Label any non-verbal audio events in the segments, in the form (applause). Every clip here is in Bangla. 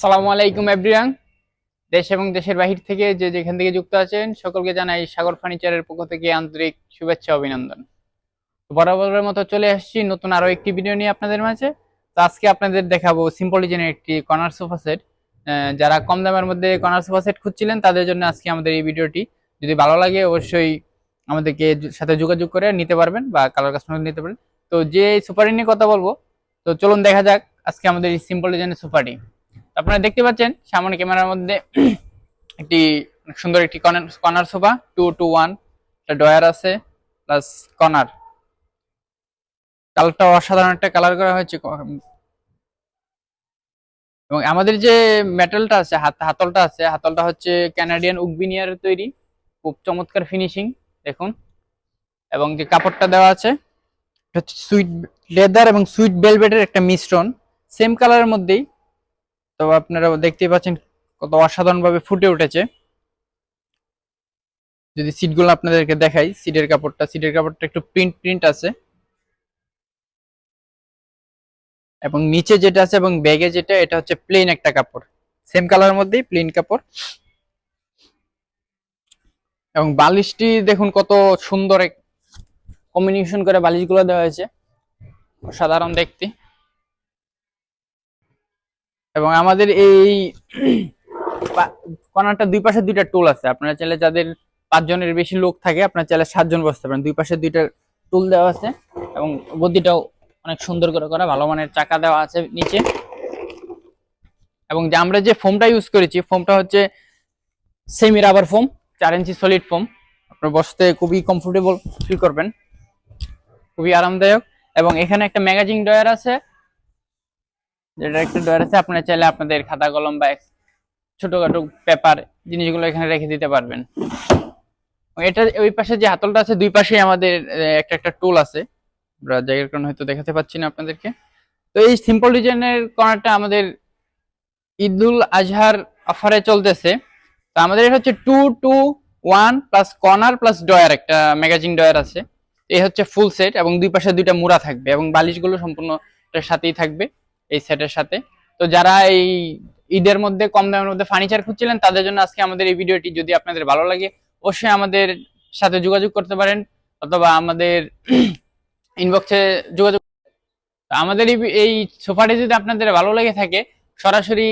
সালামু আলাইকুম এভরিয়ান দেশ এবং দেশের বাহির থেকে যে যেখান থেকে যুক্ত আছেন, সকলকে জানাই সাগর ফার্নিচারের পক্ষ থেকে আন্তরিক শুভেচ্ছা, অভিনন্দন। বরাবরের মতো চলে আসছি নতুন আরও একটি ভিডিও নিয়ে আপনাদের মাঝে। তো আজকে আপনাদের দেখাবো সিম্পল ডিজাইনের একটি কর্নার সোফা সেট যারা কম দামের মধ্যে কর্নার সোফা সেট খুঁজছিলেন, তাদের জন্য আজকে আমাদের এই ভিডিওটি যদি ভালো লাগে, অবশ্যই আমাদেরকে সাথে যোগাযোগ করে নিতে পারবেন বা কালার কাস্টমার নিতে পারবেন। তো যে সোফাটি নিয়ে কথা বলব, তো চলুন দেখা যাক আজকে আমাদের এই সিম্পল ডিজাইনের সোফাটি আপনারা দেখতে পাচ্ছেন, সামনে ক্যামেরার মধ্যে একটি সুন্দর একটি corner sofa two two one drawer আছে প্লাস কর্নার কালারটা অসাধারণ একটা কালার করা হয়েছে এবং আমাদের যে মেটালটা আছে, হাত, হাতলটা আছে, হাতলটা হচ্ছে ক্যানাডিয়ান উকবিনিয়ার তৈরি, খুব চমৎকার ফিনিশিং দেখুন। এবং যে কাপড়টা দেওয়া আছে হচ্ছে সুইট লেদার এবং সুইট বেলভেটের একটা মিশ্রণ সেম কালারের মধ্যেই তো আপনারা দেখতেই পাচ্ছেন কত অসাধারণ ভাবে ফুটে উঠেছে। যদি সিটগুলো আপনাদেরকে দেখাই সিটের কাপড়টা সিটের কাপড়টা একটু প্রিন্ট প্রিন্ট আছে। এবং নিচে যেটা আছে এবং ব্যাগে যেটা, এটা হচ্ছে প্লেন একটা কাপড়। সেম কালারের মধ্যেই প্লেন কাপড়। এবং বালিশটি দেখুন কত সুন্দর এক কম্বিনেশন করে বালিশগুলো দেওয়া হয়েছে। সাধারণ দেখতে। এবং আমাদের এই কর্নারটা দুই পাশে দুইটা টুল আছে। আপনারা চাইলে যাদের পাঁচজনের বেশি লোক থাকে, আপনারা চাইলে সাতজন বসতে পারেন। দুই পাশে দুইটা টুল দেওয়া আছে এবং গদিটাও অনেক সুন্দর করে করা, ভালো মানের চাকা দেওয়া আছে নিচে। এবং যে আমরা যে ফোমটা ইউজ করেছি, ফোমটা হচ্ছে সেমি রাবার ফোম চার ইঞ্চি সলিড ফোম আপনার বসতে খুবই কমফোর্টেবল ফিল করবেন। খুবই আরামদায়ক। এবং এখানে একটা ম্যাগাজিন ডয়ার আছে। যেটা একটা ডয়ার আছে, আপনারা চাইলে আপনাদের খাতা কলম বা ছোটখাটো পেপার জিনিসগুলো এখানে রেখে দিতে পারবেন। এটা ওই পাশে যে হাতলটা আছে, দুই পাশে আমাদের একটা একটা টুল আছে। আমরা জায়গার কারণে হয়তো দেখাতে পাচ্ছি না আপনাদেরকে। তো এই সিম্পল ডিজাইনের কর্নারটা আমাদের ঈদুল আজহার অফারে চলতেছে। তো আমাদের এটা হচ্ছে two two one plus corner plus drawer একটা ম্যাগাজিন ডয়ার আছে। এই হচ্ছে ফুল সেট এবং দুই পাশে দুইটা মুড়া থাকবে এবং বালিশগুলো সম্পূর্ণ সাথেই থাকবে। এই সেটের সাথে। তো যারা এই ঈদের মধ্যে কম দামের মধ্যে ফার্নিচার খুঁজছিলেন, তাদের জন্য আজকে আমাদের এই ভিডিওটি যদি আপনাদের ভালো লাগে, অবশ্যই আমাদের সাথে যোগাযোগ করতে পারেন অথবা আমাদের (clears throat) ইনবক্সে যোগাযোগ আমাদের এই- সোফাটি যদি আপনাদের ভালো লেগে থাকে, সরাসরি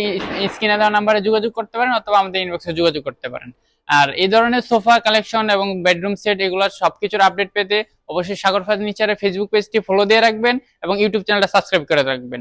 স্ক্রিনে দেওয়া নাম্বারে যোগাযোগ করতে পারেন অথবা আমাদের ইনবক্সে যোগাযোগ করতে পারেন। আর এই ধরনের সোফা কালেকশন এবং বেডরুম সেট এগুলো সবকিছুর আপডেট পেতে অবশ্যই সাগর ফার্নিচারের ফেসবুক পেজটি ফলো দিয়ে রাখবেন এবং ইউটিউব চ্যানেলটা সাবস্ক্রাইব করে রাখবেন।